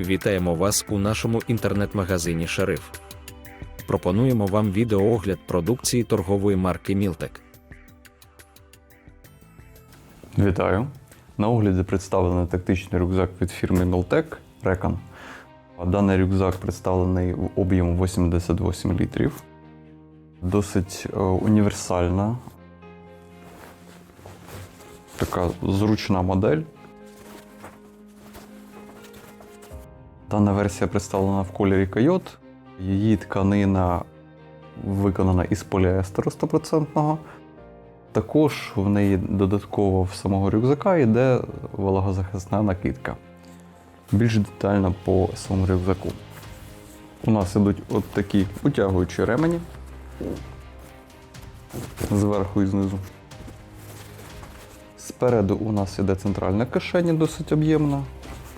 Вітаємо вас у нашому інтернет-магазині Шериф. Пропонуємо вам відеоогляд продукції торгової марки Мілтек. Вітаю! На огляді представлений тактичний рюкзак від фірми Miltec Recon. Даний рюкзак представлений в об'єму 88 літрів. Досить е, універсальна, така зручна модель. Дана версія представлена в кольорі койот. Її тканина виконана із поліестеру 100%. Також в неї додатково в самого рюкзака йде вологозахисна накидка. Більш детально по самому рюкзаку. У нас ідуть от такі утягуючі ремені зверху і знизу. Спереду у нас іде центральна кишеня, досить об'ємна,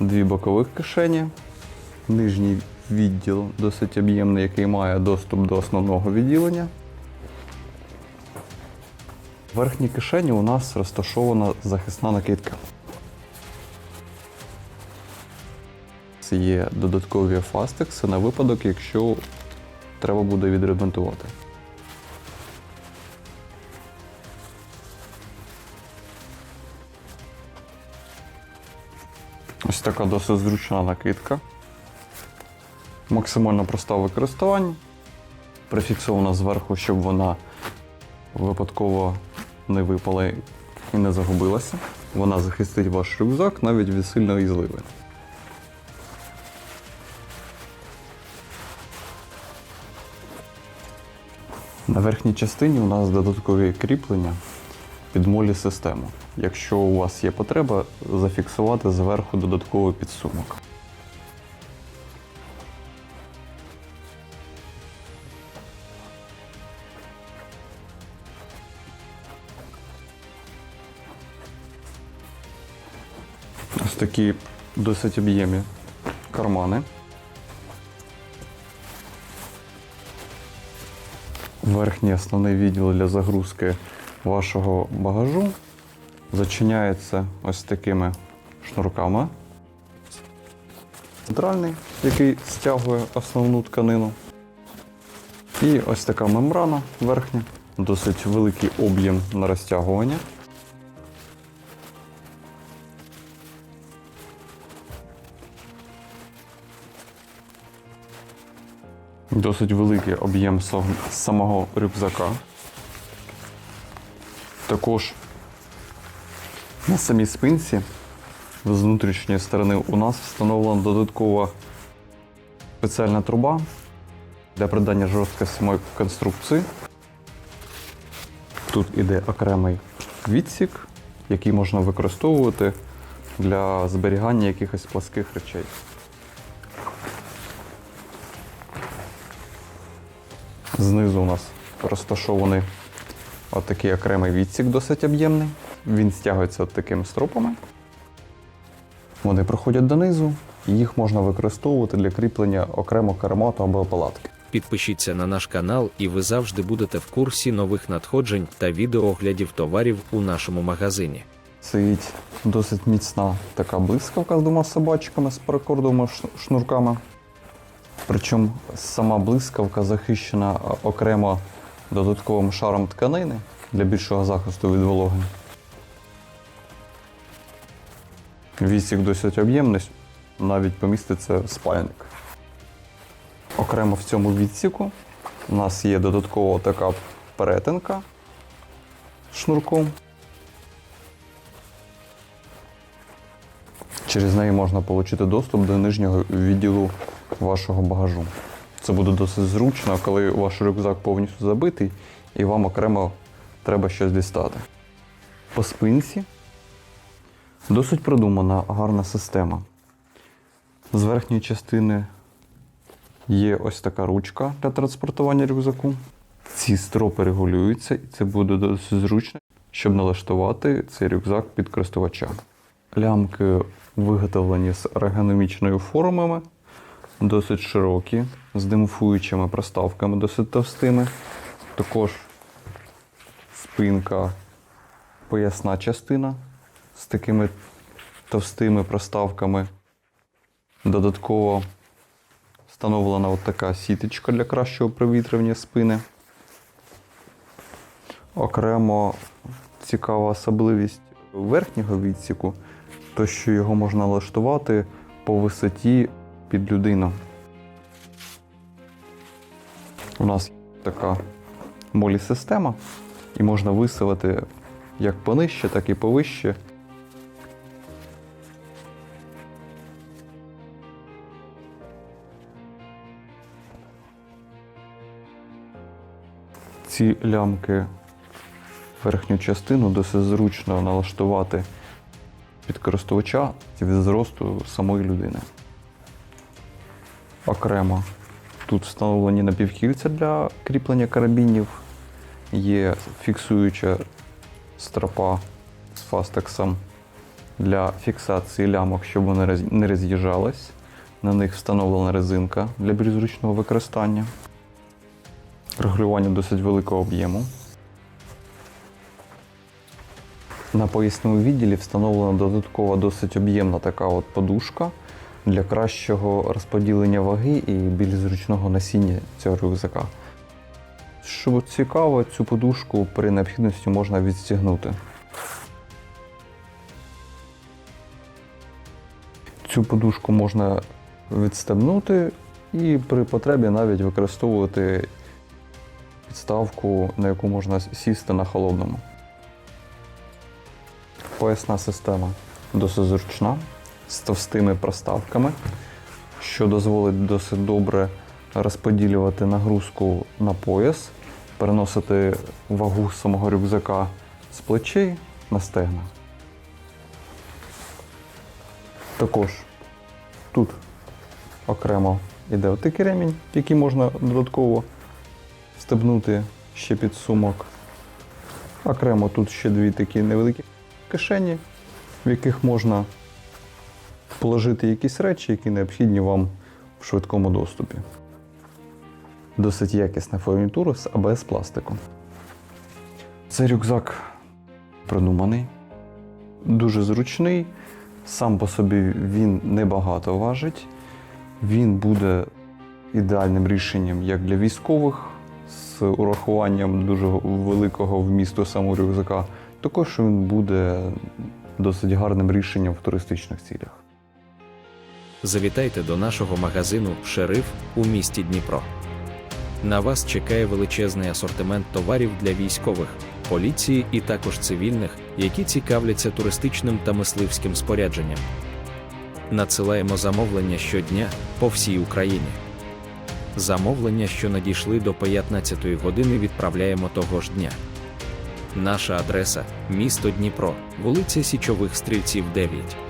дві бокових кишені, нижній відділ досить об'ємний, який має доступ до основного відділення. В верхній кишені у нас розташована захисна накидка. Це є додаткові фастекси на випадок, якщо треба буде відремонтувати. Ось така досить зручна накидка. Максимально проста в. Прифіксована зверху, щоб вона випадково не випала і не загубилася. Вона захистить ваш рюкзак навіть від сильної зливи. На верхній частині у нас додаткові кріплення під молі систему. Якщо у вас є потреба, зафіксувати зверху додатковий підсумок. Такі досить об'ємні кармани. Верхній основний відділ для загрузки вашого багажу зачиняється ось такими шнурками. Центральний, який стягує основну тканину. І ось така мембрана верхня, досить великий об'єм на розтягування. Досить великий об'єм сам- самого рюкзака. Також на самій спинці з внутрішньої сторони у нас встановлена додаткова спеціальна труба для придання жорсткості самої конструкції. Тут іде окремий відсік, який можна використовувати для зберігання якихось пласких речей. Знизу у нас розташований отакий окремий відсік, досить об'ємний. Він стягується от такими стропами. Вони проходять донизу, і їх можна використовувати для кріплення окремо каремату або палатки. Підпишіться на наш канал, і ви завжди будете в курсі нових надходжень та відеооглядів товарів у нашому магазині. Стоїть досить міцна така блискавка з двома собачками з паракордовими ш- шнурками. Причому сама блискавка захищена окремо додатковим шаром тканини для більшого захисту від вологи. Відсік досить об'ємний, навіть поміститься спальник. Окремо в цьому відсіку у нас є додаткова така перетинка шнурком. Через неї можна отримати доступ до нижнього відділу вашого багажу. Це буде досить зручно, коли ваш рюкзак повністю забитий і вам окремо треба щось дістати. По спинці досить продумана гарна система. З верхньої частини є ось така ручка для транспортування рюкзаку. Ці стропи регулюються, і це буде досить зручно, щоб налаштувати цей рюкзак під користувача. Лямки виготовлені з ергономічною формами, досить широкі, з демофуючими проставками, досить товстими. Також спинка, поясна частина з такими товстими проставками. Додатково встановлена от така сіточка для кращого провітрювання спини. Окремо цікава особливість верхнього відсіку, то що його можна налаштувати по висоті під людину. У нас така молі-система, і можна виставити як понижче, так і повище. Ці лямки верхню частину досить зручно налаштувати під користувача від зросту самої людини. Окремо тут встановлені напівкільця для кріплення карабінів, є фіксуюча стропа з фастексом для фіксації лямок, щоб вони не роз'їжджались. На них встановлена резинка для більш зручного використання. Регулювання досить великого об'єму. На поясному відділі встановлена додаткова досить об'ємна така от подушка для кращого розподілення ваги і більш зручного носіння цього рюкзака. Що цікаво, цю подушку при необхідності можна відстігнути. Цю подушку можна відстебнути і при потребі навіть використовувати підставку, на яку можна сісти на холодному. Поясна система досить зручна, з товстими проставками, що дозволить досить добре розподілювати нагрузку на пояс, переносити вагу самого рюкзака з плечей на стегна. Також тут окремо йде отакий ремінь, який можна додатково стебнути ще під сумок. Окремо тут ще дві такі невеликі кишені, в яких можна положити якісь речі, які необхідні вам в швидкому доступі. Досить якісна фурнітура з АБС пластику. Цей рюкзак продуманий, дуже зручний. Сам по собі він небагато важить. Він буде ідеальним рішенням як для військових з урахуванням дуже великого вмісту самого рюкзака. Також він буде досить гарним рішенням в туристичних цілях. Завітайте до нашого магазину Шериф у місті Дніпро. На вас чекає величезний асортимент товарів для військових, поліції і також цивільних, які цікавляться туристичним та мисливським спорядженням. Надсилаємо замовлення щодня по всій Україні. Замовлення, що надійшли до 15-ї години, відправляємо того ж дня. Наша адреса місто Дніпро, вулиця Січових Стрільців, 9.